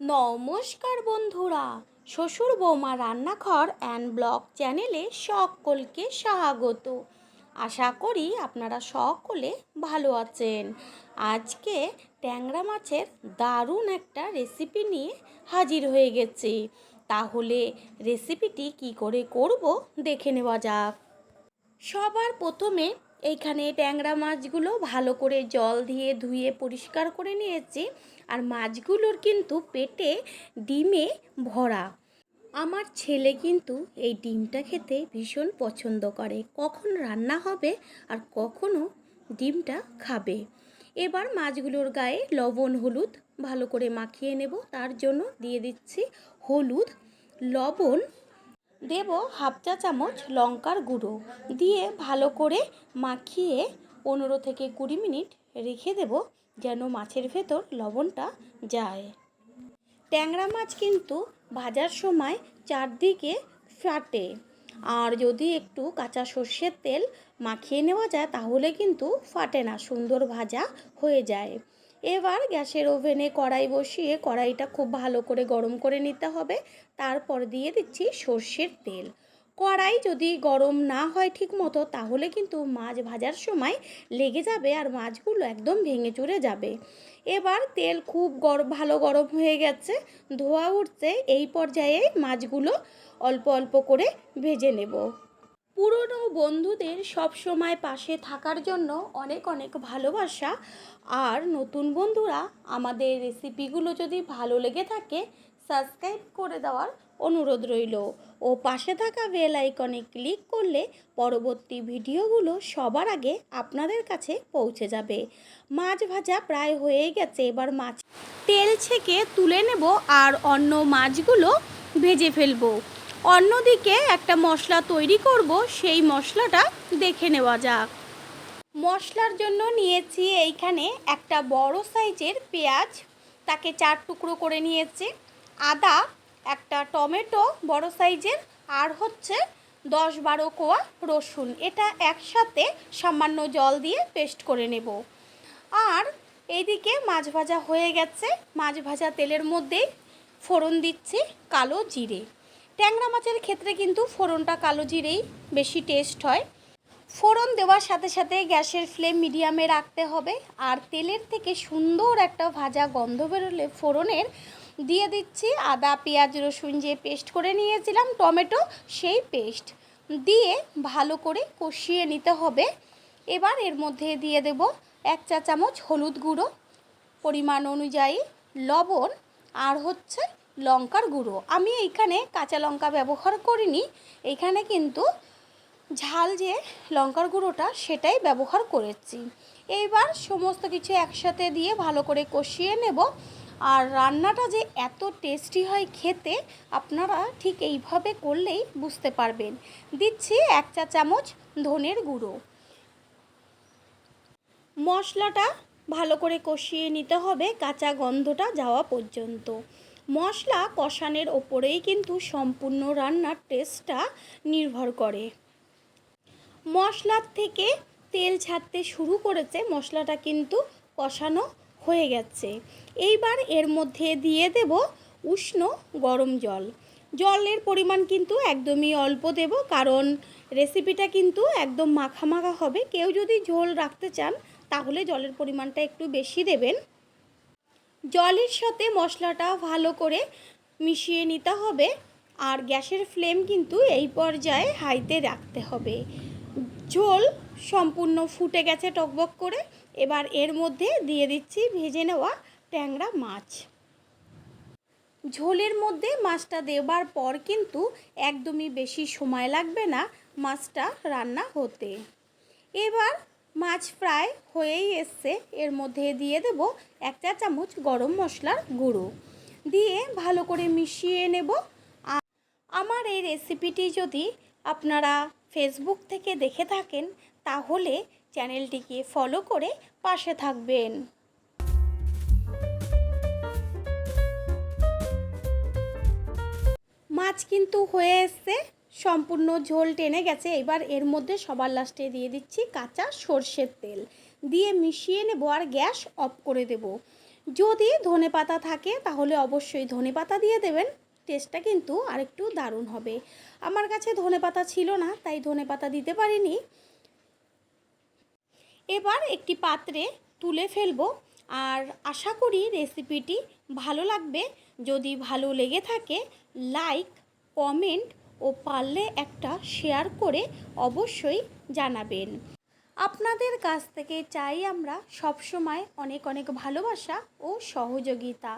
নমস্কার বন্ধুরা, শ্বশুর বৌমা রান্নাঘর অ্যান্ড ব্লগ চ্যানেলে সকলকে স্বাগত। আশা করি আপনারা সকলে ভালো আছেন। আজকে ট্যাংরা মাছের দারুণ একটা রেসিপি নিয়ে হাজির হয়ে গেছি। তাহলে রেসিপিটি কি করে করব দেখে নেওয়া যাক। সবার প্রথমে এইখানে ট্যাংরা মাছগুলো ভালো করে জল দিয়ে ধুয়ে পরিষ্কার করে নিয়েছি। আর মাছগুলোর কিন্তু পেটে ডিমে ভরা। আমার ছেলে কিন্তু এই ডিমটা খেতে ভীষণ পছন্দ করে। কখন রান্না হবে আর কখনও ডিমটা খাবে। এবার মাছগুলোর গায়ে লবণ, হলুদ ভালো করে মাখিয়ে নেব। তার জন্য দিয়ে দিচ্ছি হলুদ, লবণ দেব হাফ চা চামচ লঙ্কার গুঁড়ো। দিয়ে ভালো করে মাখিয়ে পনেরো থেকে কুড়ি মিনিট রেখে দেব যেন মাছের ভেতর লবণটা যায়। ট্যাংরা মাছ কিন্তু ভাজার সময় চারদিকে ফাটে। আর যদি একটু কাঁচা সর্ষের তেল মাখিয়ে নেওয়া যায়, তাহলে কিন্তু ফাটে না, সুন্দর ভাজা হয়ে যায়। এবার গ্যাসের ওভেনে কড়াই বসিয়ে কড়াইটা খুব ভালো করে গরম করে নিতে হবে। তারপর দিয়ে দিচ্ছি সর্ষের তেল। কড়াই যদি গরম না হয় ঠিক মতো তাহলে কিন্তু মাছ ভাজার সময় লেগে যাবে আর মাছগুলো একদম ভেঙে চুরে যাবে। এবার তেল খুব গরম ভালো গরম হয়ে গেছে, ধোয়া উঠছে, এই পর্যায়ে মাছগুলো অল্প অল্প করে ভেজে নেব। পুরনো বন্ধুদের সব সময় পাশে থাকার জন্য অনেক অনেক ভালোবাসা। আর নতুন বন্ধুরা আমাদের রেসিপিগুলো যদি ভালো লেগে থাকে সাবস্ক্রাইব করে দেওয়ার অনুরোধ রইল। ও পাশে থাকা বেল আইকনে ক্লিক করলে পরবর্তী ভিডিওগুলো সবার আগে আপনাদের কাছে পৌঁছে যাবে। মাছ ভাজা প্রায় হয়ে গেছে, এবার মাছ তেল ছেঁকে তুলে নেব আর অন্য মাছগুলো ভেজে ফেলব। অন্যদিকে একটা মশলা তৈরি করব, সেই মশলাটা দেখে নেওয়া যাক। মশলার জন্য নিয়েছি এইখানে একটা বড় সাইজের পেঁয়াজ, তাকে চার টুকরো করে নিয়েছি। আদা, একটা টমেটো, বড় সাইজের, আর হচ্ছে দশ বারো কোয়া রসুন। এটা একসাথে সামান্য জল দিয়ে পেস্ট করে নেব। আর এইদিকে মাছ ভাজা হয়ে গেছে। মাছ ভাজা তেলের মধ্যেই ফোড়ন দিচ্ছি কালো জিরে। ট্যাংরা মাছের ক্ষেত্রে কিন্তু ফোড়নটা কালো জিরেই বেশি টেস্ট হয়। ফোড়ন দেওয়ার সাথে সাথে গ্যাসের ফ্লেম মিডিয়ামে রাখতে হবে আর তেলের থেকে সুন্দর একটা ভাজা গন্ধ বেরোলে ফোড়নের দিয়ে দিচ্ছি আদা, পেঁয়াজ, রসুন যে পেস্ট করে নিয়েছিলাম, টমেটো সেই পেস্ট দিয়ে ভালো করে কষিয়ে নিতে হবে। এবার এর মধ্যে দিয়ে দেব এক চা চামচ হলুদ গুঁড়ো। পরিমাণ অনুযায়ী লবণ আর হচ্ছে লঙ্কার গুঁড়ো। আমি এইখানে কাঁচা লঙ্কা ব্যবহার করিনি। এইখানে কিন্তু ঝাল যে লঙ্কার গুঁড়োটা, সেটাই ব্যবহার করেছি। এইবার সমস্ত কিছু একসাথে দিয়ে ভালো করে কষিয়ে নেব। আর রান্নাটা যে এত টেস্টি হয় খেতে, আপনারা ঠিক এইভাবে করলেই বুঝতে পারবেন। দিচ্ছি এক চা চামচ ধনের গুঁড়ো। মশলাটা ভালো করে কষিয়ে নিতে হবে, কাঁচা গন্ধটা যাওয়া পর্যন্ত। মশলা কষানের ওপরেই কিন্তু সম্পূর্ণ রান্নার টেস্টটা নির্ভর করে। মশলার থেকে তেল ছাড়তে শুরু করেছে, মশলাটা কিন্তু কষানো হয়ে গেছে। এইবার এর মধ্যে দিয়ে দেব উষ্ণ গরম জল। জলের পরিমাণ কিন্তু একদমই অল্প দেব, কারণ রেসিপিটা কিন্তু একদম মাখা মাখা হবে। কেউ যদি ঝোল রাখতে চান, তাহলে জলের পরিমাণটা একটু বেশি দেবেন। জলের সাথে মশলাটা ভালো করে মিশিয়ে নিতে হবে আর গ্যাসের ফ্লেম কিন্তু এই পর্যায়ে হাইতে রাখতে হবে। ঝোল সম্পূর্ণ ফুটে গেছে টকবক করে। এবার এর মধ্যে দিয়ে দিচ্ছি ভেজে নেওয়া ট্যাংরা মাছ। ঝোলের মধ্যে মাছটা দেবার পর কিন্তু একদমই বেশি সময় লাগবে না মাছটা রান্না হতে। এবার মাছ প্রায় হয়েই এসছে। এর মধ্যে দিয়ে দেব এক চা চামচ গরম মশলার গুঁড়ো। দিয়ে ভালো করে মিশিয়ে নেব। আমার এই রেসিপিটি যদি আপনারা ফেসবুক থেকে দেখে থাকেন, তাহলে চ্যানেলটিকে ফলো করে পাশে থাকবেন। মাছ কিন্তু হয়ে এসছে। সম্পূর্ণ ঝোল টেনে গেছে। এবার এর মধ্যে সবার লাস্টে দিয়ে দিচ্ছি কাঁচা সর্ষের তেল। দিয়ে মিশিয়ে নেব আর গ্যাস অফ করে দেব। যদি ধনে পাতা থাকে তাহলে অবশ্যই ধনে পাতা দিয়ে দেবেন। টেস্টটা কিন্তু আরেকটু দারুণ হবে। আমার কাছে ধনে পাতা ছিল না, তাই ধনে পাতা দিতে পারিনি। এবার একটি পাত্রে তুলে ফেলব। আর আশা করি রেসিপিটি ভালো লাগবে। যদি ভালো লেগে থাকে, লাইক, কমেন্ট ও পারলে একটা শেয়ার করে অবশ্যই জানাবেন। আপনাদের কাছ থেকে চাই আমরা সবসময় অনেক অনেক ভালোবাসা ও সহযোগিতা।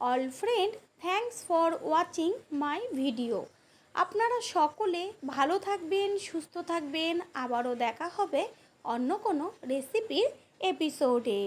All friend thanks for watching my video আপনারা সকলে ভালো থাকবেন, সুস্থ থাকবেন। আবারও দেখা হবে অন্য কোনো রেসিপির এপিসোডে